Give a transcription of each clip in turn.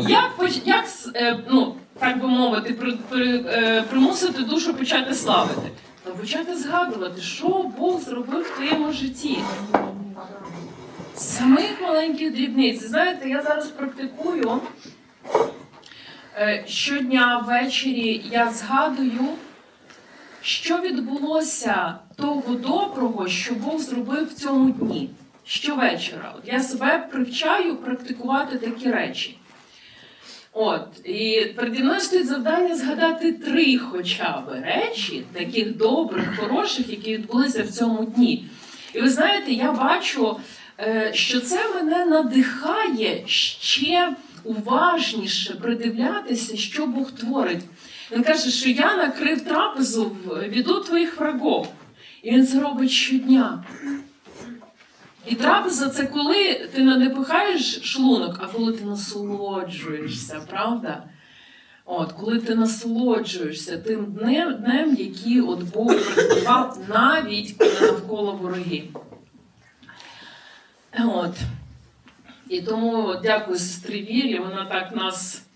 Як, як е, ну, так би мовити, при, при, е, примусити душу почати славити? Та почати згадувати, що Бог зробив в твоєму житті. Самих маленьких дрібниць. Знаєте, я зараз практикую. Е, Щодня ввечері я згадую, що відбулося того доброго, що Бог зробив в цьому дні. Щовечора. От я себе привчаю практикувати такі речі. От, і переді мною стоїть завдання згадати три хоча б речі, таких добрих, хороших, які відбулися в цьому дні. І ви знаєте, я бачу, е, що це мене надихає ще уважніше придивлятися, що Бог творить. Він каже, що я накрив трапезу в віду твоїх врагов. І він це робить щодня. І трапеза це коли ти не напихаєш шлунок, а коли ти насолоджуєшся, правда? От, коли ти насолоджуєшся тим днем, днем який от Бог приготував навіть навколо вороги. От. І тому дякую сестрі Вірі, вона так нас.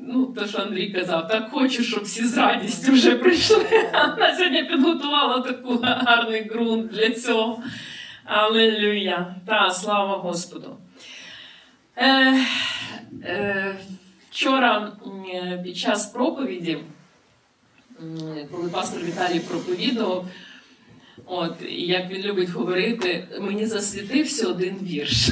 Ну, то, що Андрій казав, так хочу, щоб всі з радістю вже прийшли. Вона сьогодні підготувала таку гарний ґрунт для цього. Аллилуйя. Та, слава Господу. Е, е, вчора під час проповіді, коли пастор Віталій проповідував, от, як він любить говорити, мені засвітився один вірш.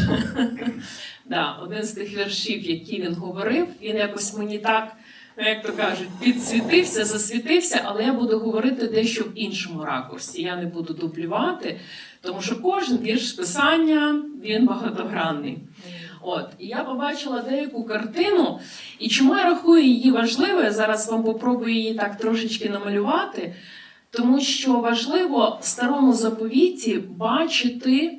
да, один з тих віршів, які він говорив, він якось мені так, як то кажуть, підсвітився, засвітився, але я буду говорити дещо в іншому ракурсі. Я не буду дублювати, тому що кожен вірш писання він багатогранний. От, і я побачила деяку картину, і чому я рахую її важливою, я зараз вам попробую її так трошечки намалювати, тому що важливо в старому заповіті бачити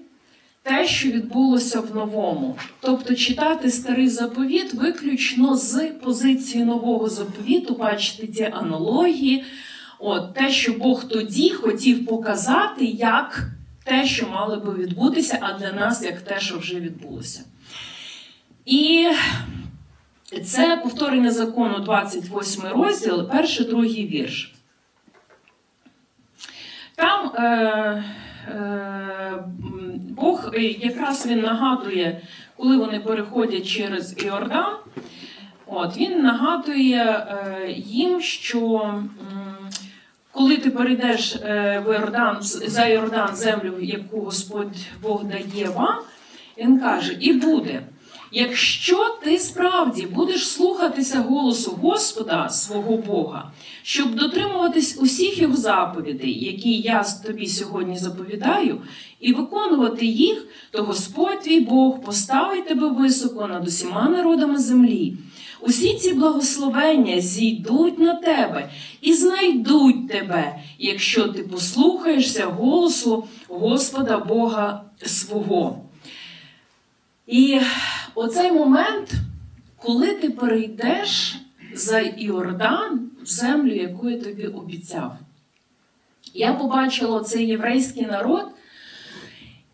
те, що відбулося в новому. Тобто читати старий заповіт виключно з позиції нового заповіту, бачити ті аналогії, от, те, що Бог тоді хотів показати, як те, що мало би відбутися, а для нас як те, що вже відбулося. І це повторення закону 28 розділ, перший другий вірш. Там е, е, Бог е, якраз він нагадує, коли вони переходять через Іордан, от, він нагадує е, їм, що коли ти перейдеш е, в Йордан, за Йордан землю, яку Господь Бог дає вам, він каже, і буде. Якщо ти справді будеш слухатися голосу Господа свого Бога, щоб дотримуватись усіх його заповідей, які я тобі сьогодні заповідаю, і виконувати їх, то Господь твій Бог поставить тебе високо над усіма народами землі. Усі ці благословення зійдуть на тебе і знайдуть тебе, якщо ти послухаєшся голосу Господа Бога свого. І оцей момент, коли ти перейдеш за Іордан в землю, яку я тобі обіцяв, я побачила цей єврейський народ,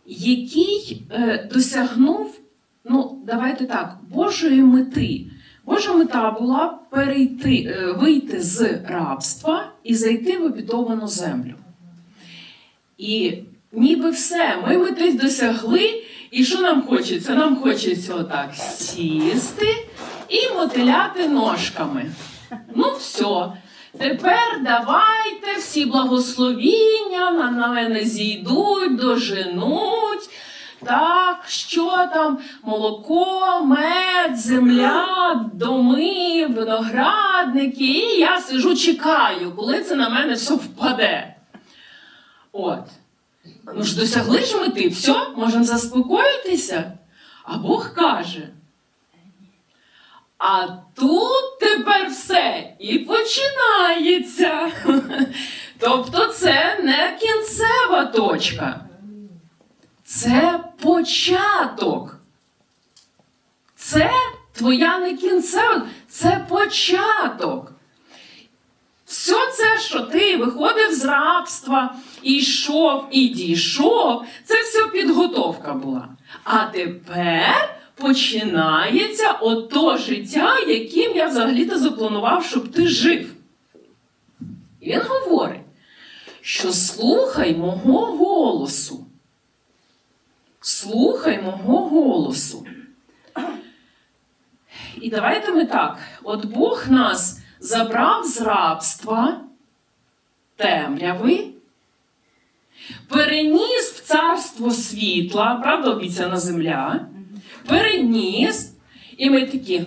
який е, досягнув, ну, давайте так, Божої мети. Божа мета була перейти, е, вийти з рабства і зайти в обітовану землю. І ніби все, ми мети досягли, і що нам хочеться? Нам хочеться отак сісти і мотиляти ножками. Ну, все. Тепер давайте всі благословіння на мене зійдуть, доженуть. Так, що там? Молоко, мед, земля, доми, виноградники. І я сижу, чекаю, коли це на мене все впаде. От. Ну ж досягли ж мети, все, можемо заспокоїтися. А Бог каже. А тут тепер все і починається. Тобто це не кінцева точка. Це початок. Це твоя не кінцева, це початок. Все це, що ти виходив з рабства, і йшов, і дійшов, це все підготовка була. А тепер починається ото життя, яким я взагалі-то запланував, щоб ти жив. І він говорить, що слухай мого голосу. Слухай мого голосу. І давайте ми так: от Бог нас забрав з рабства темряви, переніс в царство світла, правда, обіцяна земля, переніс, і ми такі.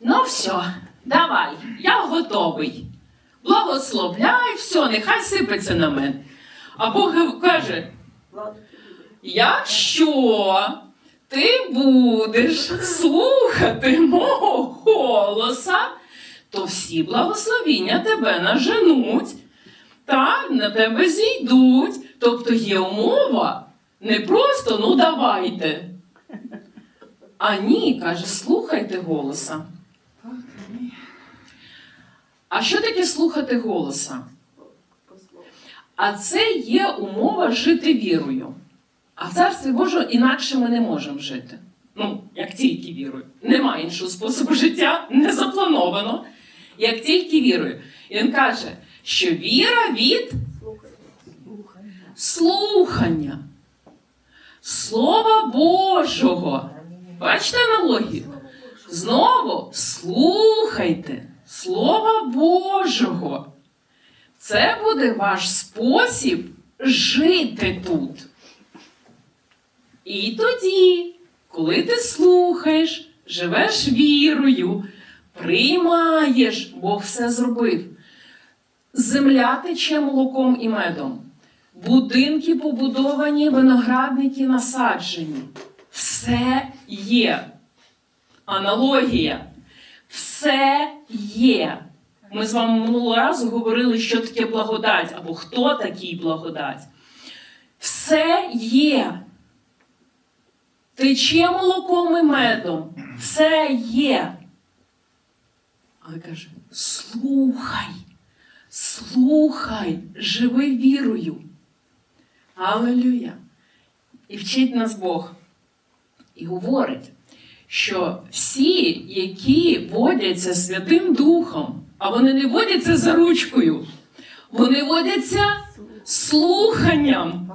Ну, все, давай, я готовий. Благословляй, все, нехай сипеться на мене. А Бог каже: якщо ти будеш слухати мого голоса, то всі благословіння тебе наженуть та на тебе зійдуть. Тобто є умова не просто ну давайте. А ні, каже, слухайте голоса. А що таке слухати голоса? А це є умова жити вірою. А в царстві Божого інакше ми не можемо жити. Ну, як тільки вірою. Нема іншого способу життя, не заплановано. Як тільки вірою. І він каже, що віра від слухання. Слова Божого. Бачите аналогію? Знову слухайте Слова Божого. Це буде ваш спосіб жити тут. І тоді, коли ти слухаєш, живеш вірою, приймаєш, Бог все зробив. Земля тече молоком і медом. Будинки побудовані, виноградники насаджені. Все є. Аналогія. Все є. Ми з вами минулого разу говорили, що таке благодать, або хто такий благодать. Все є. Тече молоком і медом. Все є. Але каже: слухай, слухай, живи вірою. Алелюя. І вчить нас Бог. І говорить, що всі, які водяться Святим Духом, а вони не водяться за ручкою, вони водяться слуханням.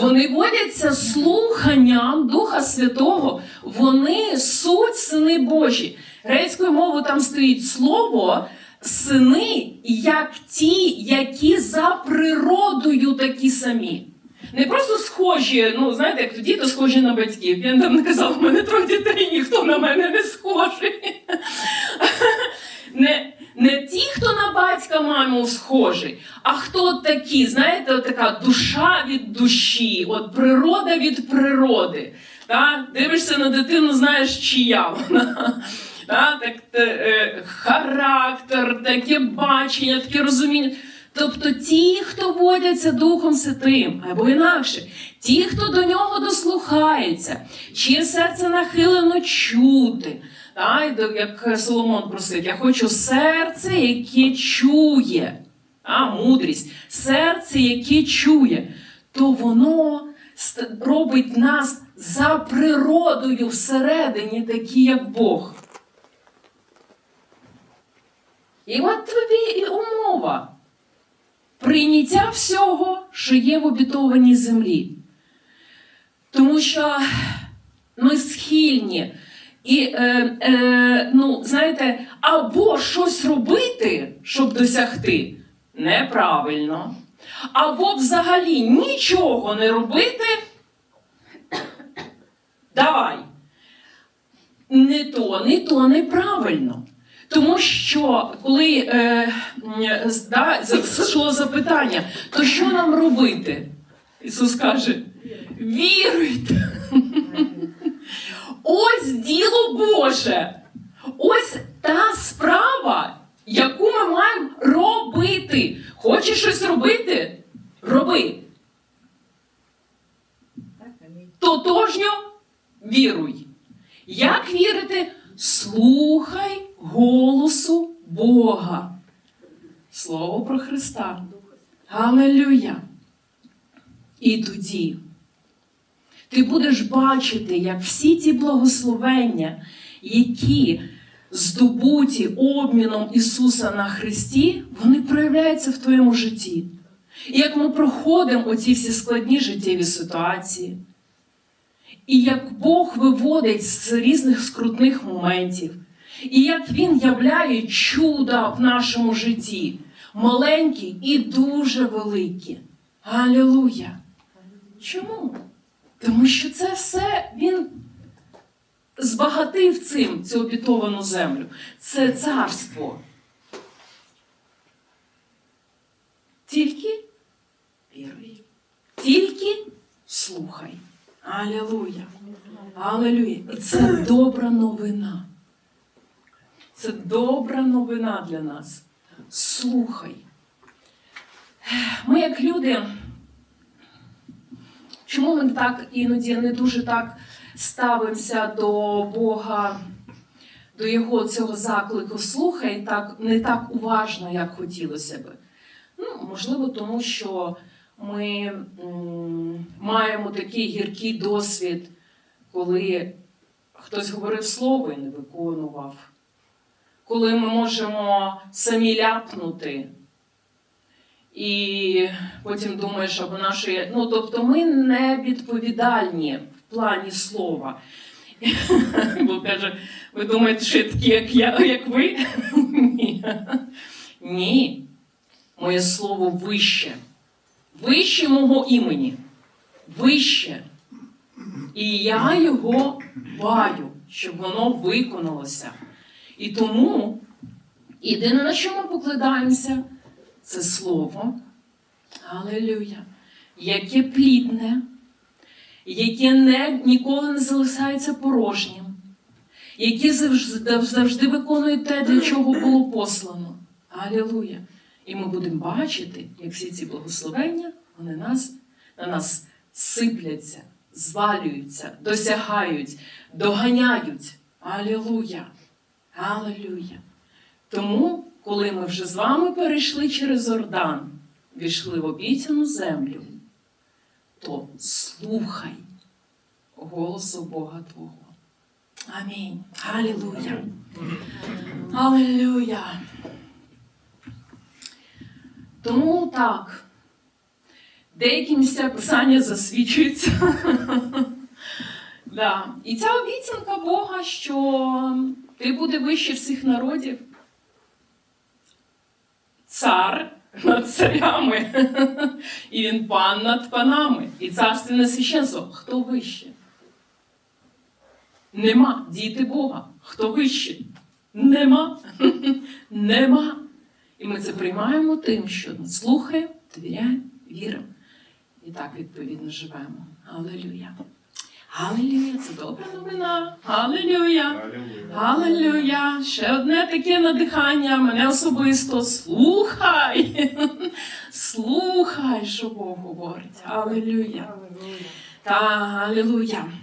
Вони водяться слуханням Духа Святого, вони суть сини Божі. Грецькою мовою там стоїть слово сини, як ті, які за природою такі самі. Не просто схожі, ну знаєте, як тоді, то схожі на батьків. Я там не казав, у мене троє дітей, ніхто на мене не схожий. Не, не ті, хто на батька маму схожий, а хто такі, знаєте, от така душа від душі, от природа від природи. Та? Дивишся на дитину, знаєш, чия вона. Та? Так, те, е, характер, таке бачення, таке розуміння. Тобто ті, хто водяться Духом Святим, або інакше, ті, хто до нього дослухається, чиє серце нахилено чути. Так, як Соломон просив, я хочу серце, яке чує, а, мудрість, серце, яке чує, то воно робить нас за природою всередині, такі, як Бог. І от тобі і умова прийняття всього, що є в обітованій землі. Тому що ми схильні і, е, е, ну, знаєте, або щось робити, щоб досягти, неправильно, або взагалі нічого не робити. Давай. Не то, не то неправильно. Тому що коли е, да, зайшло запитання, то що нам робити? Ісус каже: віруйте. Ось діло Боже. Ось та справа, яку ми маємо робити. Хочеш щось робити? Роби. Тотожньо віруй. Як вірити? Слухай голосу Бога. Слово про Христа. Алелюя. І тоді Ти будеш бачити, як всі ті благословення, які здобуті обміном Ісуса на Христі, вони проявляються в твоєму житті. І як ми проходимо оці всі складні життєві ситуації, і як Бог виводить з різних скрутних моментів, і як Він являє чуда в нашому житті, маленькі і дуже великі. Алілуя! Чому? Тому що це все Він збагатив цим цю обітовану землю. Це царство. Тільки віруй. Тільки слухай. Алілуя. Алілуя. І це добра новина. Це добра новина для нас. Слухай. Ми, як люди, чому ми так іноді не дуже так ставимося до Бога, до Його цього заклику слухай, так, не так уважно, як хотілося би? Ну, можливо, тому що ми маємо такий гіркий досвід, коли хтось говорив слово і не виконував, коли ми можемо самі ляпнути. І потім думаєш, або наші. Ну, тобто ми не відповідальні в плані слова. Бо каже, ви думаєте, що я такі, як я, як ви? Ні. Ні. Моє слово вище. Вище мого імені. Вище. І я його баю, щоб воно виконалося. І тому єдине, на що ми покладаємося, це слово. Алелюя. Яке плідне, яке не, ніколи не залишається порожнім, яке завжди, завжди виконує те, для чого було послано. Алілуя. І ми будемо бачити, як всі ці благословення вони нас, на нас сипляться, звалюються, досягають, доганяють. Алілуя! Алілуя! Тому, коли ми вже з вами перейшли через Ордан, війшли в обіцяну землю, то слухай голосу Бога Твого. Амінь. Алілуя. Алілуя. Тому так, деякі місця писання засвідчуються. да. І ця обіцянка Бога, що ти буде вище всіх народів. Цар над царями, і він пан над панами, і царственне священство. Хто вище? Нема діти Бога. Хто вище? Нема. Нема. І ми це приймаємо тим, що слухаємо, довіряємо, віримо. І так відповідно живемо. Алелюя. Алелюя, це добра новина. Галилюя. Галилюя. Ще одне таке надихання мене особисто. Слухай. Слухай, що Бог говорить. Галилюя. Та, алелуя.